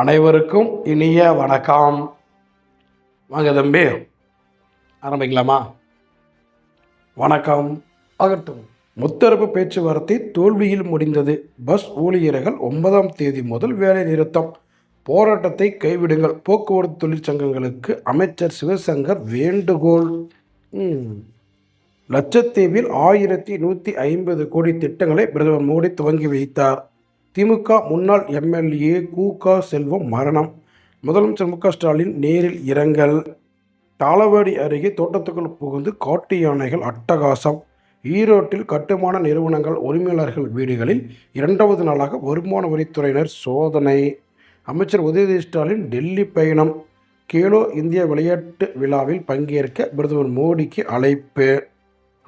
அனைவருக்கும் இனிய வணக்கம். வாங்க தம்பி ஆரம்பிக்கலாமா? வணக்கம். ஆகட்டும் முத்தரப்பு பேச்சுவார்த்தை தோல்வியில் முடிந்தது. பஸ் ஊழியர்கள் ஒன்பதாம் தேதி முதல் வேலை நிறுத்தம். போராட்டத்தை கைவிடுங்கள். போக்குவரத்து தொழிற்சங்கங்களுக்கு அமைச்சர் சிவசங்கர் வேண்டுகோள். லட்சத்தீவில் ஆயிரத்தி நூற்றி ஐம்பது கோடி திட்டங்களை பிரதமர் மோடி துவங்கி வைத்தார். திமுக முன்னாள் எம்எல்ஏ கூகா செல்வம் மரணம். முதலமைச்சர் மு க ஸ்டாலின் நேரில் இரங்கல். தாளவாடி அருகே தோட்டத்துக்குள் புகுந்து காட்டு யானைகள் அட்டகாசம். ஈரோட்டில் கட்டுமான நிறுவனங்கள் உரிமையாளர்கள் வீடுகளில் இரண்டாவது நாளாக வருமான வரித்துறையினர் சோதனை. அமைச்சர் உதயநிதி ஸ்டாலின் டெல்லி பயணம். கேலோ இந்திய விளையாட்டு விழாவில் பங்கேற்க பிரதமர் மோடிக்கு அழைப்பு.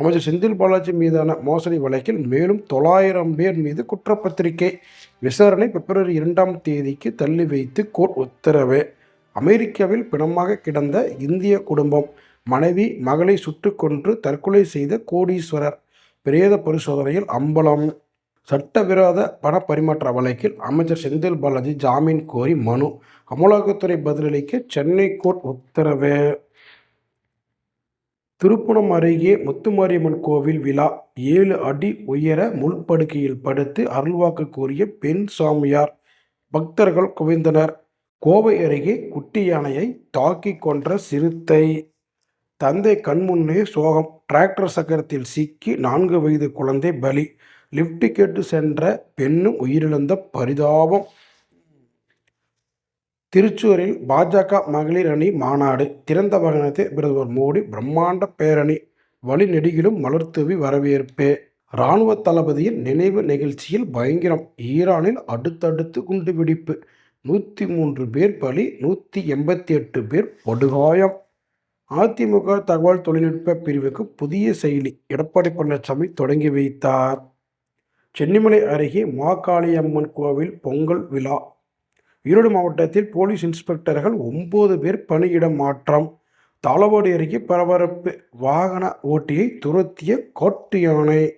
அமைச்சர் செந்தில் பாலாஜி மீதான மோசடி வழக்கில் மேலும் தொள்ளாயிரம் பேர் மீது குற்றப்பத்திரிகை விசாரணை பிப்ரவரி இரண்டாம் தேதிக்கு தள்ளி வைத்து கோர்ட் உத்தரவு. அமெரிக்காவில் பிணமாக கிடந்த இந்திய குடும்பம் மனைவி மகளை சுட்டு கொன்று தற்கொலை செய்த கோடீஸ்வரர் பிரேத பரிசோதனையில் அம்பலம். சட்டவிரோத பண பரிமாற்ற வழக்கில் அமைச்சர் செந்தில் பாலாஜி ஜாமீன் கோரி மனு. அமலாக்கத்துறை பதிலளிக்க சென்னை கோர்ட் உத்தரவு. திருப்புணம் அருகே முத்துமாரியம்மன் கோவில் விழா. ஏழு அடி உயர முள்படுக்கையில் படுத்து அருள்வாக்கு கூறிய பெண் சாமியார். பக்தர்கள் குவிந்தனர். கோவை அருகே குட்டி யானையை தாக்கி கொன்ற சிறுத்தை. தந்தை கண்முன்னே சோகம். டிராக்டர் சக்கரத்தில் சிக்கி நான்கு வயது குழந்தை பலி. லிப்ட் கேட்டு சென்ற பெண்ணும் உயிரிழந்த பரிதாபம். திருச்சூரில் பாஜக மகளிர் அணி மாநாடு திறந்த வாகனத்தில் பிரதமர் மோடி பிரம்மாண்ட பேரணி வழிநெடுகிலும் மலர்தூவி வரவேற்பு. இராணுவ தளபதியின் நினைவு நிகழ்ச்சியில் பயங்கரம் ஈரானில் அடுத்தடுத்து குண்டுவெடிப்பு நூற்றி மூன்று பேர் பலி நூற்றி எண்பத்தி எட்டு பேர் படுகாயம். அதிமுக தகவல் தொழில்நுட்ப பிரிவுக்கு புதிய செயலி எடப்பாடி பழனிசாமி தொடங்கி வைத்தார். சென்னிமலை அருகே மாகாளியம்மன் கோவில் பொங்கல் விழா ஈரோடு மாவட்டத்தில் போலீஸ் இன்ஸ்பெக்டர்கள் ஒன்பது பேர் பணியிட மாற்றம். தாளவாடி அருகே பரபரப்பு வாகன ஓட்டியை துரத்திய காட்டு யானை.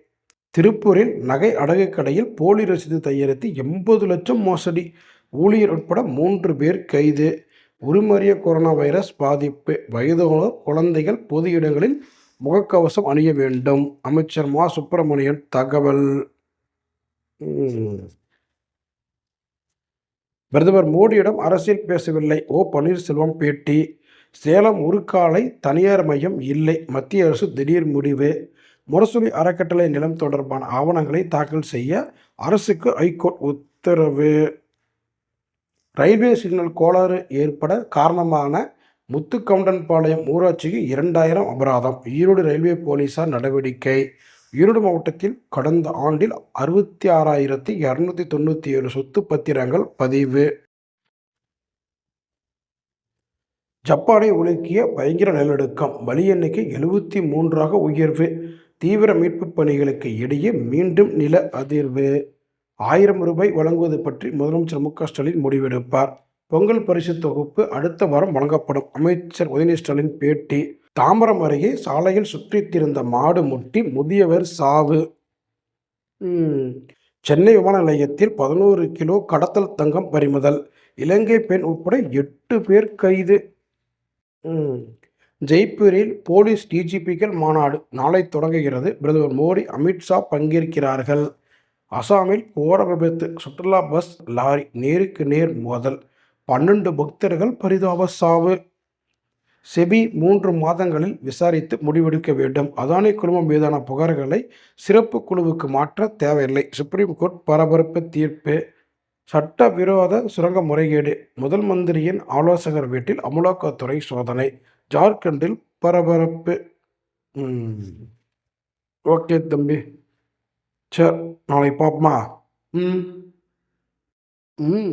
திருப்பூரில் நகை அடகு கடையில் போலி ரசீது தயாரித்து எண்பது லட்சம் மோசடி. ஊழியர் உட்பட மூன்று பேர் கைது. உருமாறிய கொரோனா வைரஸ் பாதிப்பு. வயதானோர் குழந்தைகள் பொது இடங்களில் முகக்கவசம் அணிய வேண்டும். அமைச்சர் மா. சுப்பிரமணியன் தகவல். பிரதமர் மோடியிடம் அரசியல் பேசவில்லை. ஓ பன்னீர்செல்வம் பேட்டி. சேலம் உருக்காலை தனியார் மையம் இல்லை. மத்திய அரசு திடீர் முடிவு. முரசொலி அறக்கட்டளை நிலம் தொடர்பான ஆவணங்களை தாக்கல் செய்ய அரசுக்கு ஐகோர்ட் உத்தரவு. ரயில்வே சிக்னல் கோளாறு ஏற்பட காரணமான முத்துக்கவுண்டன்பாளையம் ஊராட்சிக்கு இரண்டாயிரம் அபராதம். ஈரோடு ரயில்வே போலீசார் நடவடிக்கை. ஈரோடு மாவட்டத்தில் கடந்த ஆண்டில் அறுபத்தி ஆறாயிரத்தி இரநூத்தி தொண்ணூற்றி ஏழு சொத்து பத்திரங்கள் பதிவு. ஜப்பானை உலுக்கிய பயங்கர நிலநடுக்கம் பலி எண்ணிக்கை எழுபத்தி மூன்றாக உயர்வு. தீவிர மீட்பு பணிகளுக்கு இடையே மீண்டும் நில அதிர்வு. ஆயிரம் ரூபாய் வழங்குவது பற்றி முதலமைச்சர் மு க ஸ்டாலின் முடிவெடுப்பார். பொங்கல் பரிசு தொகுப்பு அடுத்த வாரம் வழங்கப்படும். அமைச்சர் உதயநிதி ஸ்டாலின் பேட்டி. தாம்பரம் அருகே சாலையில் சுற்றித்திருந்த மாடு முட்டி முதியவர் சாவு. சென்னை விமான நிலையத்தில் பதினோரு கிலோ கடத்தல் தங்கம் பறிமுதல். இலங்கை பெண் உட்பட எட்டு பேர் கைது. ஜெய்ப்பூரில் போலீஸ் டிஜிபிக்கள் மாநாடு நாளை தொடங்குகிறது. பிரதமர் மோடி அமித்ஷா பங்கேற்கிறார்கள். அசாமில் கோர விபத்து சுற்றுலா பஸ் லாரி நேருக்கு நேர் மோதல். பன்னெண்டு பக்தர்கள் பரிதாப சாவு. செபி மூன்று மாதங்களில் விசாரித்து முடிவெடுக்க வேண்டும். அதானி குழுமம் மீதான புகார்களை சிறப்பு குழுவுக்கு மாற்ற தேவையில்லை. சுப்ரீம் கோர்ட் பரபரப்பு தீர்ப்பு. சட்டவிரோத சுரங்க முறைகேடு. முதல் மந்திரியின் ஆலோசகர் வீட்டில் அமலாக்கத்துறை சோதனை. ஜார்க்கண்டில் பரபரப்பு. ஓகே தம்பி. சரி நாளைக்கு பார்ப்போமா? ம். ம்.